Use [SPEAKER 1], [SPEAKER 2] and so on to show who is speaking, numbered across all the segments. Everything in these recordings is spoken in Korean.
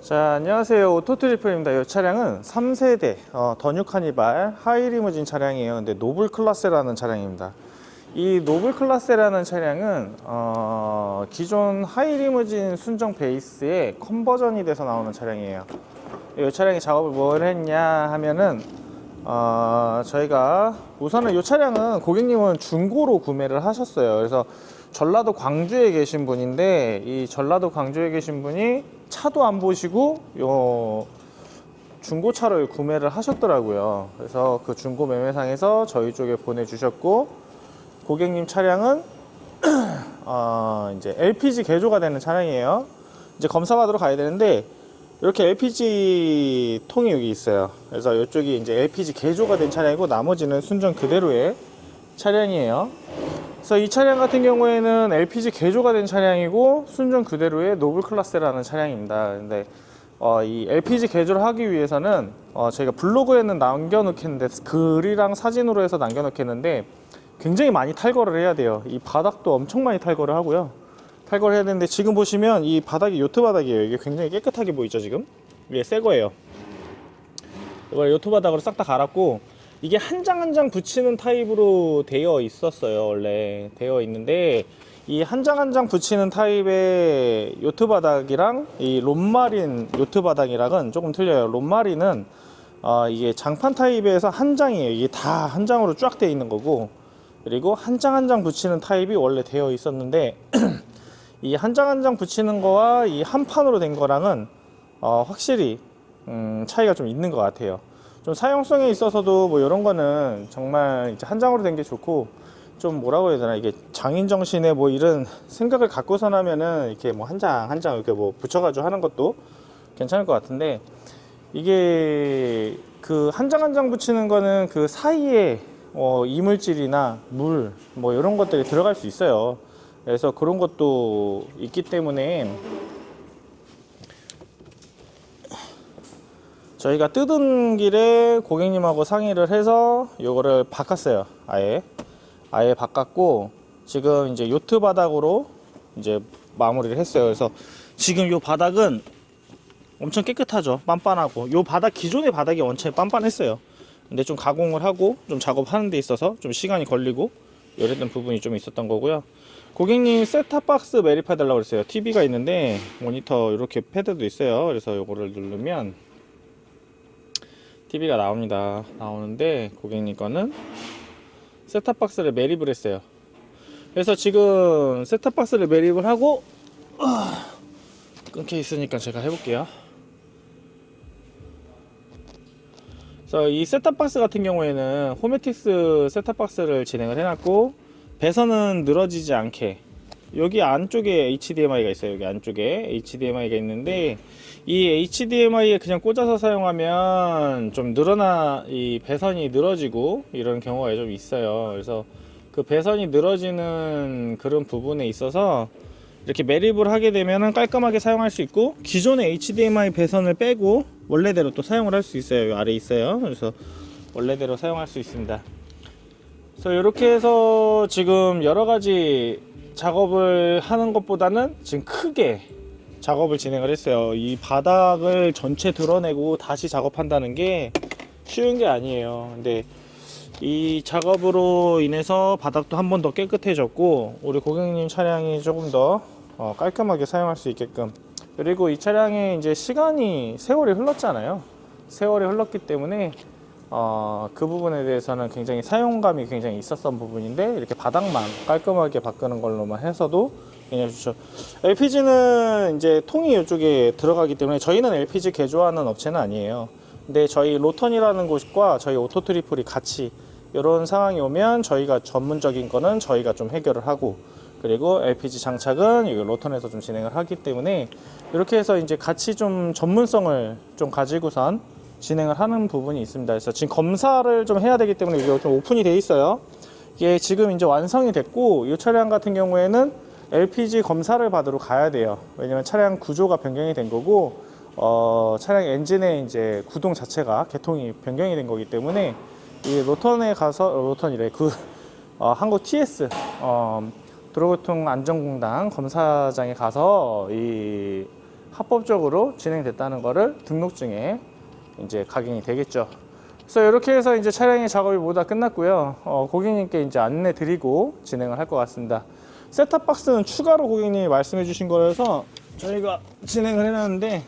[SPEAKER 1] 자, 안녕하세요. 오토트리플입니다. 이 차량은 3세대 어, 더뉴 카니발 하이리무진 차량이에요. 근데 노블 클라스라는 차량입니다. 이 노블 클라스라는 차량은 어, 기존 하이리무진 순정 베이스의 컨버전이 돼서 나오는 차량이에요. 이 차량이 작업을 뭘 했냐 하면은 어, 저희가 우선은 이 차량은 고객님은 중고로 구매를 하셨어요. 그래서 전라도 광주에 계신 분인데 이 전라도 광주에 계신 분이 차도 안 보시고 요 중고차를 구매를 하셨더라고요. 그래서 그 중고 매매상에서 저희 쪽에 보내주셨고 고객님 차량은 어, 이제 LPG 개조가 되는 차량이에요. 이제 검사 받으러 가야 되는데 이렇게 LPG 통이 여기 있어요. 그래서 이쪽이 이제 LPG 개조가 된 차량이고 나머지는 순정 그대로의 차량이에요. 그래서 이 차량 같은 경우에는 LPG 개조가 된 차량이고 순정 그대로의 노블 클래스라는 차량입니다. 근데 어, 이 LPG 개조를 하기 위해서는 어, 저희가 블로그에는 남겨놓겠는데 글이랑 사진으로 해서 남겨놓겠는데 굉장히 많이 탈거를 해야 돼요. 이 바닥도 엄청 많이 탈거를 하고요. 탈거를 해야 되는데 지금 보시면 이 바닥이 요트 바닥이에요. 이게 굉장히 깨끗하게 보이죠 지금? 이게 새 거예요. 이걸 요트 바닥으로 싹 다 갈았고 이게 한 장 한 장 붙이는 타입으로 되어 있었어요 원래 되어 있는데 이 한 장 한 장 붙이는 타입의 요트 바닥이랑 이 롬마린 요트 바닥이랑은 조금 틀려요 롬마린은 어, 이게 장판 타입에서 한 장이에요 이게 다 한 장으로 쫙 되어 있는 거고 그리고 한 장 한 장 붙이는 타입이 원래 되어 있었는데 이 한 장 한 장 붙이는 거와 이 한 판으로 된 거랑은 어, 확실히 음, 차이가 좀 있는 것 같아요. 좀 사용성에 있어서도 뭐 이런 거는 정말 이제 한 장으로 된 게 좋고 좀 뭐라고 해야 되나 이게 장인 정신에 뭐 이런 생각을 갖고선 하면은 이렇게 뭐 한 장 한 장 이렇게 뭐 붙여가지고 하는 것도 괜찮을 것 같은데 이게 그 한 장 한 장 붙이는 거는 그 사이에 어, 이물질이나 물 뭐 이런 것들이 들어갈 수 있어요. 그래서 그런 것도 있기 때문에 저희가 뜯은 길에 고객님하고 상의를 해서 요거를 바꿨어요. 아예 아예 바꿨고 지금 이제 요트 바닥으로 이제 마무리를 했어요. 그래서 지금 요 바닥은 엄청 깨끗하죠. 빤빤하고 요 바닥 기존의 바닥이 원체 빤빤했어요. 근데 좀 가공을 하고 좀 작업하는 데 있어서 좀 시간이 걸리고 이랬던 부분이 좀 있었던 거고요. 고객님 셋탑 박스 매립해 달라고 그랬어요. TV가 있는데 모니터 이렇게 패드도 있어요. 그래서 요거를 누르면 TV가 나옵니다. 나오는데 고객님 거는 셋탑 박스를 매립을 했어요. 그래서 지금 셋탑 박스를 매립을 하고 아, 끊겨 있으니까 제가 해볼게요. 이 셋탑박스 같은 경우에는 호메틱스 셋탑박스를 진행을 해놨고 배선은 늘어지지 않게 여기 안쪽에 HDMI가 있어요. 여기 안쪽에 HDMI가 있는데 이 HDMI에 그냥 꽂아서 사용하면 좀 늘어나 이 배선이 늘어지고 이런 경우가 좀 있어요. 그래서 그 배선이 늘어지는 그런 부분에 있어서 이렇게 매립을 하게 되면 깔끔하게 사용할 수 있고 기존의 HDMI 배선을 빼고 원래대로 또 사용을 할 수 있어요. 아래 있어요. 그래서 원래대로 사용할 수 있습니다. 그래서 이렇게 해서 지금 여러 가지 작업을 하는 것보다는 지금 크게 작업을 진행을 했어요. 이 바닥을 전체 드러내고 다시 작업한다는 게 쉬운 게 아니에요. 근데 이 작업으로 인해서 바닥도 한 번 더 깨끗해졌고 우리 고객님 차량이 조금 더 어, 깔끔하게 사용할 수 있게끔 그리고 이 차량에 이제 시간이 세월이 흘렀잖아요. 세월이 흘렀기 때문에 어, 그 부분에 대해서는 굉장히 사용감이 굉장히 있었던 부분인데 이렇게 바닥만 깔끔하게 바꾸는 걸로만 해서도 굉장히 좋죠. LPG는 이제 통이 이쪽에 들어가기 때문에 저희는 LPG 개조하는 업체는 아니에요. 근데 저희 로턴이라는 곳과 저희 오토트리플이 같이 이런 상황이 오면 저희가 전문적인 거는 저희가 좀 해결을 하고 그리고 LPG 장착은 이 로턴에서 좀 진행을 하기 때문에 이렇게 해서 이제 같이 좀 전문성을 좀 가지고선 진행을 하는 부분이 있습니다. 그래서 지금 검사를 좀 해야 되기 때문에 이게 좀 오픈이 돼 있어요. 이게 지금 이제 완성이 됐고 이 차량 같은 경우에는 LPG 검사를 받으러 가야 돼요. 왜냐면 차량 구조가 변경이 된 거고 어, 차량 엔진의 이제 구동 자체가 개통이 변경이 된 거기 때문에 이 로턴에 가서 어, 로턴이래 그 어, 한국 TS 어, 도로교통 안전공단 검사장에 가서 이 합법적으로 진행됐다는 거를 등록증에 이제 각인이 되겠죠. 그래서 이렇게 해서 이제 차량의 작업이 모두 다 끝났고요. 어, 고객님께 이제 안내 드리고 진행을 할 것 같습니다. 셋탑 박스는 추가로 고객님이 말씀해 주신 거라서 저희가 진행을 해놨는데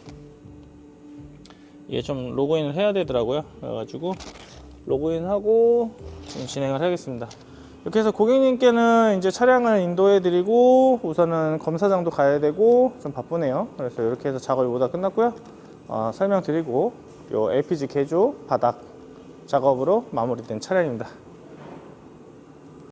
[SPEAKER 1] 이게 좀 로그인을 해야 되더라고요. 그래가지고 로그인하고 진행을 하겠습니다. 이렇게 해서 고객님께는 이제 차량을 인도해 드리고 우선은 검사장도 가야 되고 좀 바쁘네요. 그래서 이렇게 해서 작업이 모두 다 끝났고요. 어, 설명드리고 요 LPG 개조 바닥 작업으로 마무리된 차량입니다.